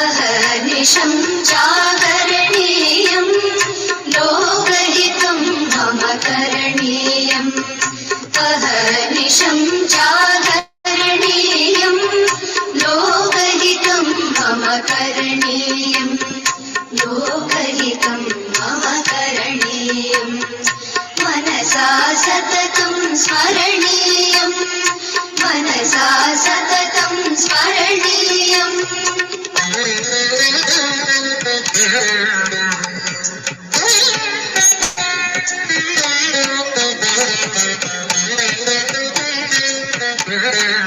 अहर्निशं जागरणीयं लोकहि Привет, привет.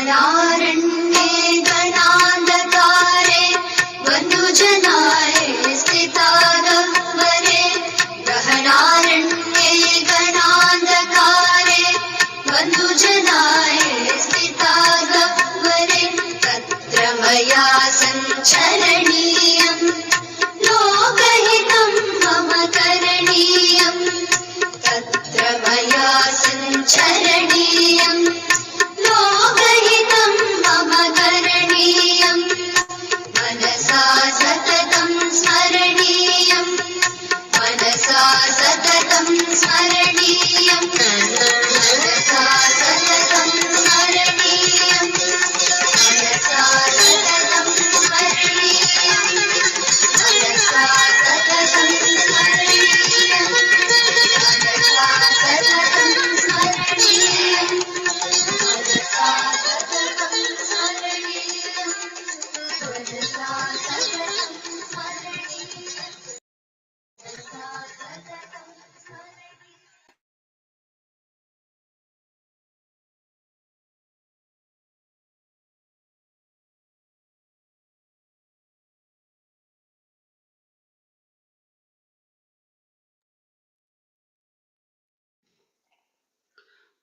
गणारण्ये गणान्धकारे बन्धुजनाय स्थितारम्बरे गहनारण्ये गणान्धकारे बन्धुजनाय स्थितारम्बरे तत्र मया सञ्चरणीयम् मम करणीयम्। तत्र मया सञ्चरणीयम्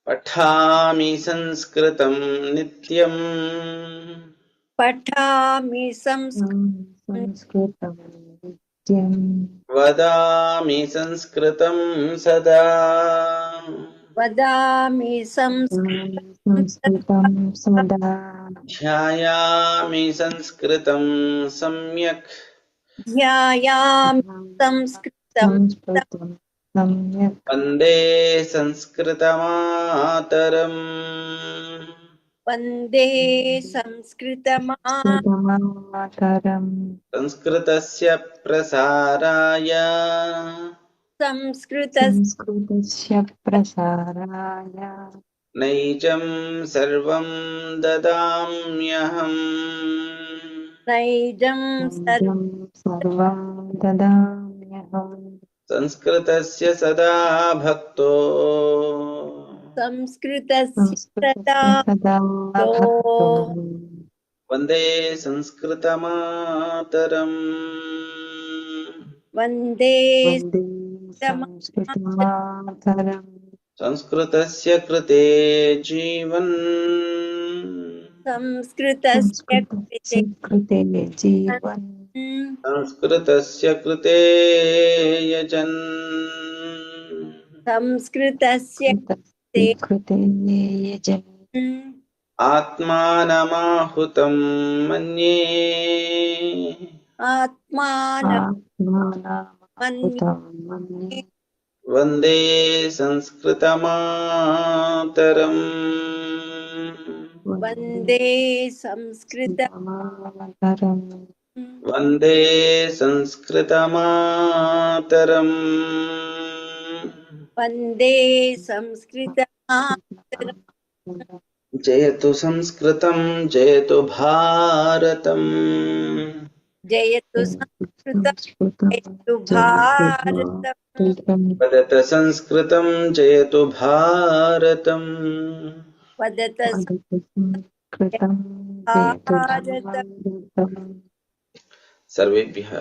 पठामि संस्कृतं नित्यम् पठामि संस्कृतं नित्यम् वदामि संस्कृतं सदा वदामि संस्कृतं सदा ध्यायामि संस्कृतं सम्यक् ध्यायामि संस्कृतं वंदे संस्कृतमातरम्। वंदे संस्कृतमा सुगमातरम् संस्कृतस्य प्रसाराय। संस्कृतस्य प्रसाराय। नैजं सर्वं ददाम्यहम्। नैजं सर्व निजं सर्वं ददाम्यहम्। संस्कृतस्य सदा भक्तो। संस्कृतस्य सदा भक्तो। वंदे संस्कृतमातरम्। वंदे संस्कृतमातरम्। संस्कृतस्य कृते जीवन्। संस्कृतस्य संस्कृतस्य कृते जीवन्। संस्कृतस्य कृते यजन्। संस्कृतस्य कृते यजन्। आत्मानमाहुतं मन्ये। आत्मानं वन्दे संस्कृतमातरम्। वन्दे संस्कृत मातरम् वंदे संस्कृतमातरम्। वंदे संस्कृत जयतु संस्कृतं जयतु भारतम्। जयतु संस्कृत जयतु भारतम्। वदत संस्कृतं जयतु भारतम्। वदत कृतं सर्वेभ्यः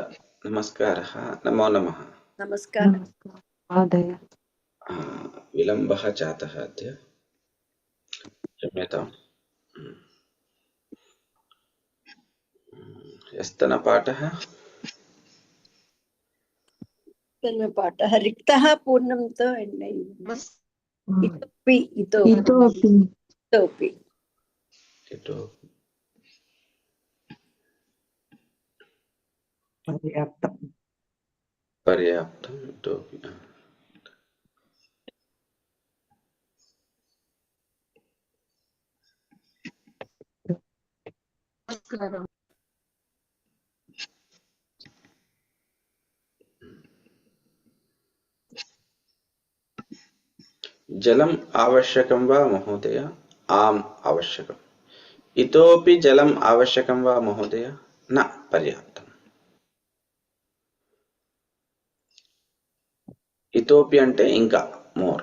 नमस्कारः। नमो नमः। नमस्कार। महोदय। आ, विलम्बः जातः अद्य। क्षम्यताम्। ह्यस्तनपाठः पाठः रिक्तः पूर्णं तु इतोपि। इतोपि। इतोपि। पर्याप्तम्। पर्याप्तम् इतोपि जलम् आवश्यकं वा महोदय? आम् आवश्यकम्। इतोपि जलम् आवश्यकं वा महोदय? न पर्याप्तम्। ఇథోపి అంటే ఇంకా మోర్.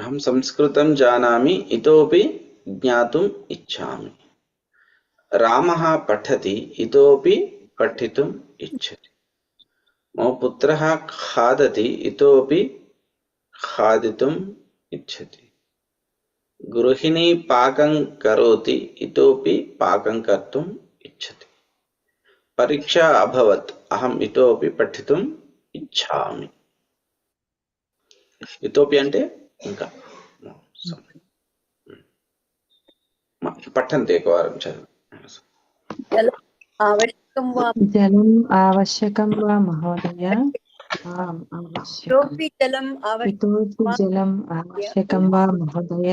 అహం సంస్కృతం జానామి ఇతోపి జ్ఞాతుం ఇచ్చామి. రామ పఠతి ఇతోపి పఠితుం ఇచ్చతి. మో పుత్ర ఖాదతి ఇతోపి ఖాదితుం ఇచ్చతి. గృహిణి పాకం కరోతి ఇతోపి పాకం కర్తుం ఇచ్చతి. పరీక్ష అభవత్. అహం ఇతోపి పఠితం ఇచ్చామి ఇతోపి అంటే ఇంకా పట్టంతి ఏకవారం జలం ఆవశ్యకం వా మహోదయ జలం ఆవశ్యకం వా మహోదయ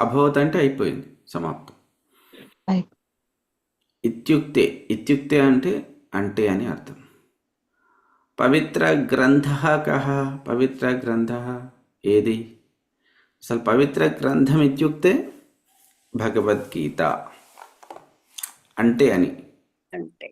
అభవత్ అంటే అయిపోయింది సమాప్తం. ఇత్యుక్తే ఇత్యుక్తే అంటే అంటే అని అర్థం. పవిత్ర గ్రంథ కహ పవిత్ర గ్రంథ ఏది? అసలు పవిత్ర గ్రంథం ఇత్యుక్తే భగవద్గీత. అంటే అని. అంటే.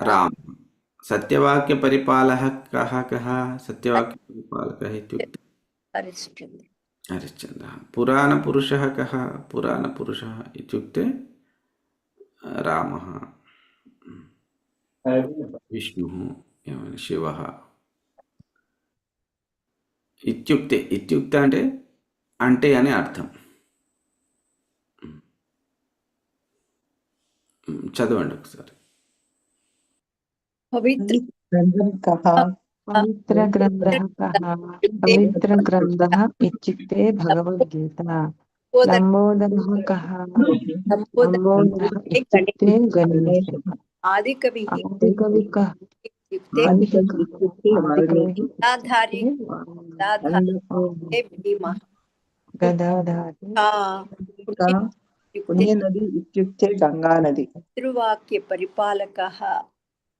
రామ్ सत्यवाक्यपरिपालः कः कः सत्यवाक्यपरिपालकः इत्युक्ते हरिश्चन्द्रः पुराणपुरुषः कः पुराणपुरुषः इत्युक्ते रामः विष्णुः एवं शिवः ఇత్యుక్తే ఇత్యుక్త అంటే అంటే అని అర్థం చదవండి ఒకసారి पवित्र कः पवित्रग्रन्थः कः पवित्रग्रन्थः इत्युक्ते भगवद्गीता। लम्बोदरः कः लम्बोदरः इत्युक्ते गणेशः। आदिकविः आदिकविः गदाधारी। इत्युक्ते गङ्गानदी। पितृवाक्यपरिपालकः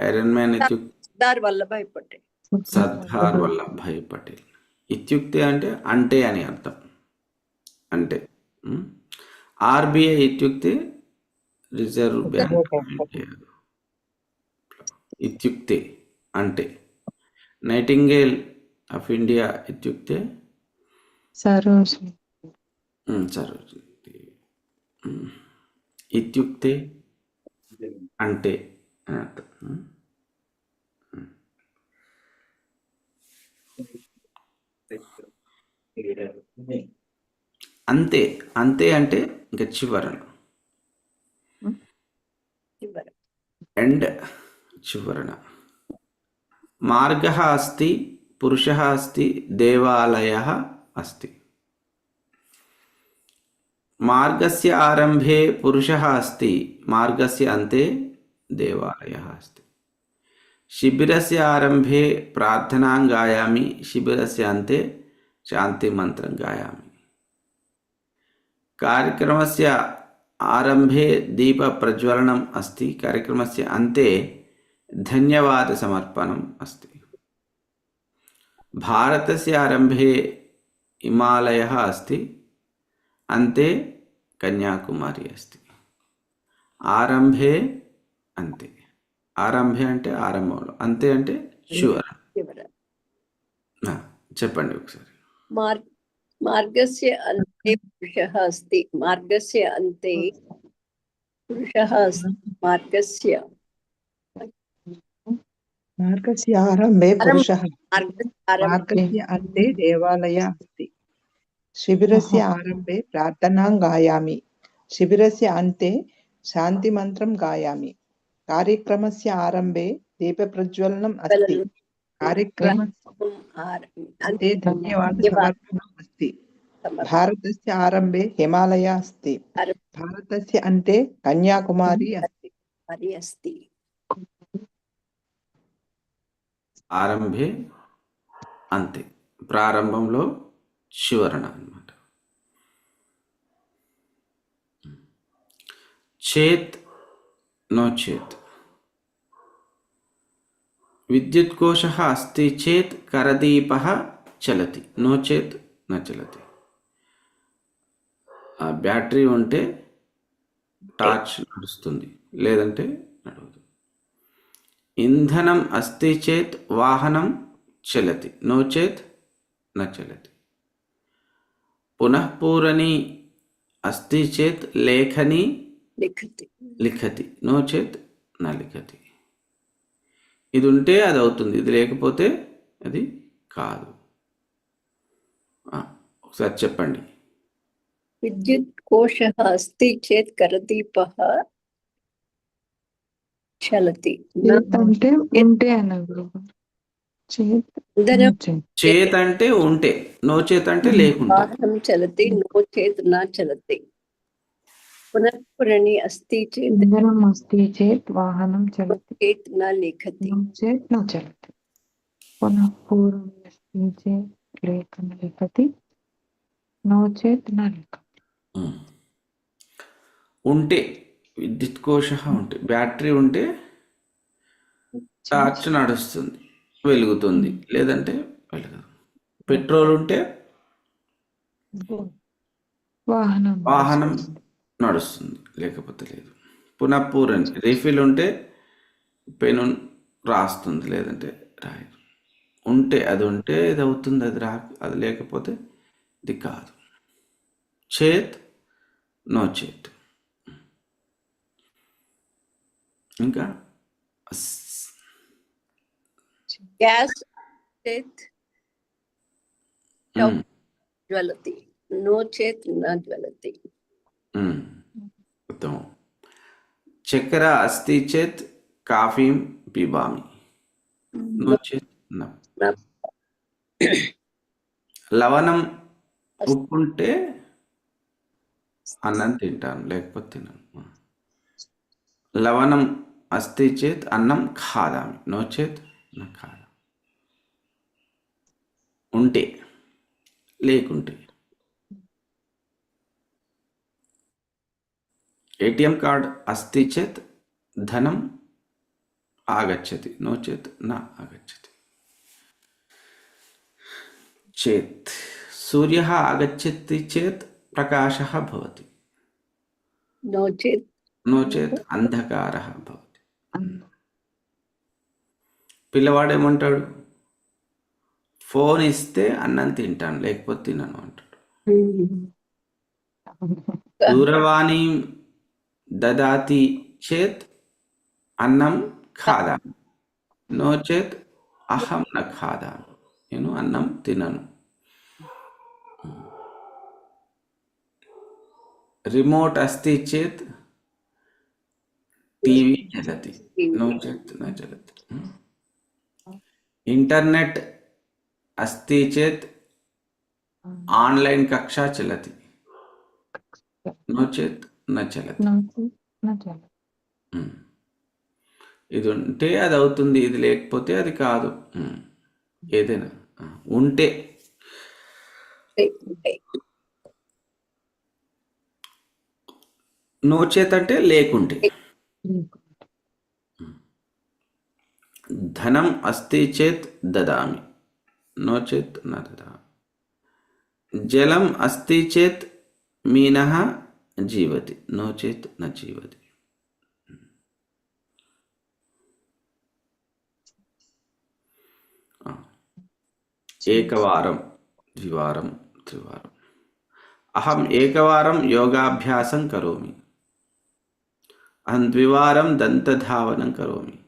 ఐరన్ మ్యాన్ సర్దార్ వల్లభాయ్ పటేల్. సర్దార్ వల్లభాయ్ పటేల్. ఇత్యుక్తే అంటే అంటే అని అర్థం. అంటే. ఆర్బిఐ ఇత్యుక్తే రిజర్వ్ బ్యాంక్ ఇత్యుక్తే అంటే. నైటింగేల్ ఆఫ్ ఇండియా ఇత్యుక్తే? సరోజిని. ఇత్యుక్తే అంటే. At. Mm. Mm. అంతే అంతే అంటే ఇంకా చివరన అండ్ hmm. చివరన మార్గ అస్తి పురుష అస్తి దేవాలయ అస్తి మార్గస్య ఆరంభే పురుష అస్తి మార్గస్య అంతే देवालय अस्त। शिबिर आरंभे प्राथना गाया देवालयः अंत शांति मंत्र प्रार्थनां कार्यक्रम से आरंभे दीप प्रज्वलन अस्त कार्यक्रम से अंत धन्यवाद समर्पण अस्त। भारत से आरंभे हिमालयः अस्त अंत कन्याकुमारी अस्त। आरंभे అంతే. ఆరంభే అంటే ఆరంభంలో అంతే అంటే షూర్ చెప్పండి ఒకసారి. మార్గస్య అంతే अस्ति మార్గస్య అంతే పురుషः अस्ति మార్గస్య. మార్గస్య ఆరంభే పురుషः మార్గస్య అంతే దేవాలయ అస్తి. శిబిరస్య ఆరంభే ప్రార్థనాం గాయామి. శిబిరస్య అంతే శాంతి మంత్రం గాయామి. गायामि कार्यक्रमस्य आरम्भे दीपप्रज्वलनम् अस्ति कार्यक्रमस्य आरम्भे अन्ते धन्यवादसमर्पणम् अस्ति भारतस्य आरम्भे हिमालय अस्ति भारतस्य अन्ते कन्याकुमारी अस्ति हरि अस्ति ఆరంభే అంతే ప్రారంభంలో శివరణ అన్నమాట చేత్ నో చేత్ విద్యుత్కోశ అస్తి చేత్ కరదీప చలతి. నో చేత్ నచలతి ఆ బ్యాటరీ ఉంటే టార్చ్ నడుస్తుంది లేదంటే నడవదు. ఇంధనం అస్తి చేత్ వాహనం చలతి. నో చేత్ నచలతి పునఃపూరణి అస్తి చేత్ లేఖని లిఖతి. లిఖతి. నో చేత్ న లిఖతి. ఇది ఉంటే అది అవుతుంది ఇది లేకపోతే అది కాదు. ఒకసారి చెప్పండి. విద్యుత్ కోశ అస్తి చేత్ కరదీప చలతి. అంటే ఉంటే చేత్ అంటే ఉంటే. నో చేత్ అంటే లేకుండా. చలతి నో చేత్ నా చలతి. పునఃపురణి అస్తి చేత్ ఇంధనం అస్తి చేత్ వాహనం చలతి చేత్ న లేఖతి చేత్ న చలతి పునఃపూర్ణి అస్తి చేత్ లేఖం లేఖతి నో చేత్ న లేఖతి ఉంటే విద్యుత్ కోశ ఉంటే బ్యాటరీ ఉంటే చార్జ్ నడుస్తుంది వెలుగుతుంది లేదంటే పెట్రోల్ ఉంటే వాహనం వాహనం నడుస్తుంది లేకపోతే లేదు. పునఃపూరన్ రీఫిల్ ఉంటే పెను రాస్తుంది లేదంటే రాయదు. ఉంటే అది ఉంటే ఇది అవుతుంది అది రా అది లేకపోతే ఇది కాదు. చేత్ నో చేత్. ఇంకా? గ్యాస్ చేత్ జ్వలతి నో చేత్ నా జ్వలతి. ఉత్తమం. చక్కెర అస్తి చేత్ కాఫీం పిబామి. నో చేత్ లవణం ఉప్పు ఉంటే అన్నం తింటాను లేకపోతే తినను. లవణం అస్తి చేత్ అన్నం ఖాదామి. నో చేత్ నా ఖాదా ఉంటే లేకుంటే. ఏటీఎం కార్డ్ అస్తి చేత్ ధనం ఆగచ్చతి నో చేత్ నా ఆగచ్చతి చేత్ సూర్య ఆగచ్చతి చేత్ ప్రకాశ భవతి నో చేత్ నో చేత్ అంధకార భవతి పిల్లవాడు ఫోన్ ఇస్తే అన్నం తింటాను లేకపోతే తినను అంటాడు. Hmm. దూరవాణి దాతి చేత్ అన్నం ఖాదా నో చేత్ అహం న ఖాదా నేను అన్నం తినను రిమోట్ అస్తి చేత్ టీవీ చలతి నో చేత్ న చలతి ఇంటర్నెట్ అస్తి చేత్ ఆన్లైన్ కక్ష చలతి నో చేత్ న చలతి ఉమ్. ఇది ఉంటే అది అవుతుంది ఇది లేకపోతే అది కాదు. ఏదైనా ఉంటే. నో చేత్ అంటే లేకుంటే. ధనం అస్తి చేత్ దదామి. నో చేత్ న దదామి జలం అస్తి చేత్ మీనः జీవతి. నో చేత్ న జీవతి. ఏకవారం. ద్వివారం త్రివారం. అహం ఏకవారం యోగాభ్యాసం కరోమి. అహం ద్వివారం దంతధావనం కరోమి.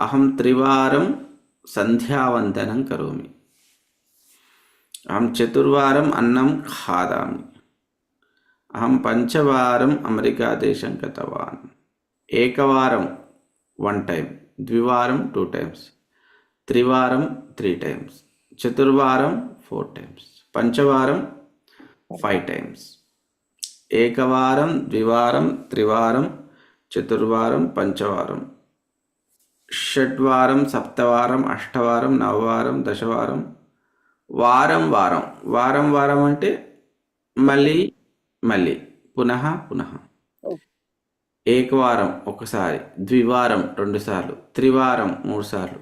అహం త్రివారం సంధ్యావందనం కరోమి. అహం చతుర్వారం అన్నం ఖాదామి. అహం పంచవారం అమెరికా దేశం గతవాన్ ఏకవారం వన్ టైం ద్వివారం టూ టైమ్స్ త్రివారం త్రీ టైమ్స్ చతుర్వారం ఫోర్ టైమ్స్ పంచవారం ఫైవ్ టైమ్స్ ఏకవారం ద్వివారం త్రివారం చతుర్వారం పంచవారం. షడ్వారం సప్తవారం అష్టవారం నవవారం దశవారం. వారం వారం. వారం వారం అంటే మళ్ళీ మళ్ళీ పునః పునః. ఏకవారం ఒకసారి ద్వివారం రెండుసార్లు త్రివారం మూడు సార్లు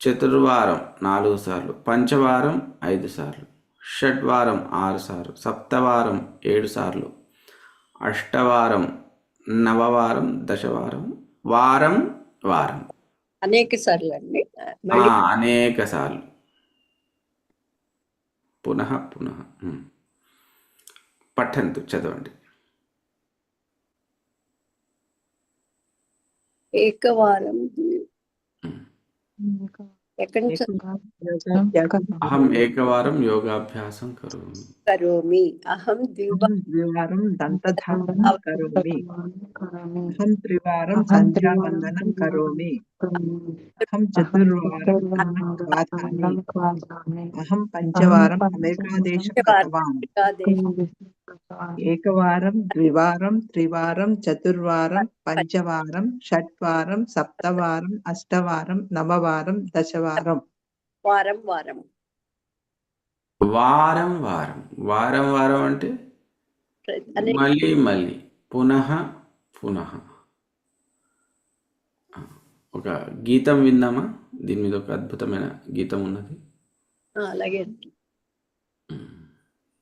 చతుర్వారం నాలుగు సార్లు పంచవారం ఐదు సార్లు షడ్వారం ఆరు సార్లు సప్తవారం ఏడు సార్లు అష్టవారం నవవారం దశవారం వారం వారం. అనేక సార్లు అండి. అనేక సార్లు. పునః పునః. పఠంతు చదవండి. ఏకవారం. అహం ఏకవారం యోగాభ్యాసం కరోమి. కరోమి. అహం ద్వివా అహం ద్వివారం దంతధావనం కరోమి. అహం త్రివారం సంధ్యావందనం కరోమి. అహం చతుర్వారం అహం పంచవారం అమెరికాదేశం గతవాన్ ఏకవారం ద్వివారం త్రివారం చతుర్వారం పంచవారం షట్వారం సప్తవారం అష్టవారం నవవారం దశవారం. వారం వారం. వారం వారం. వారం వారం అంటే మళ్ళీ మళ్ళీ. పునః పునః. ఒక గీతం విందామా దీని మీద ఒక అద్భుతమైన గీతం ఉన్నది. ఆ, అలాగే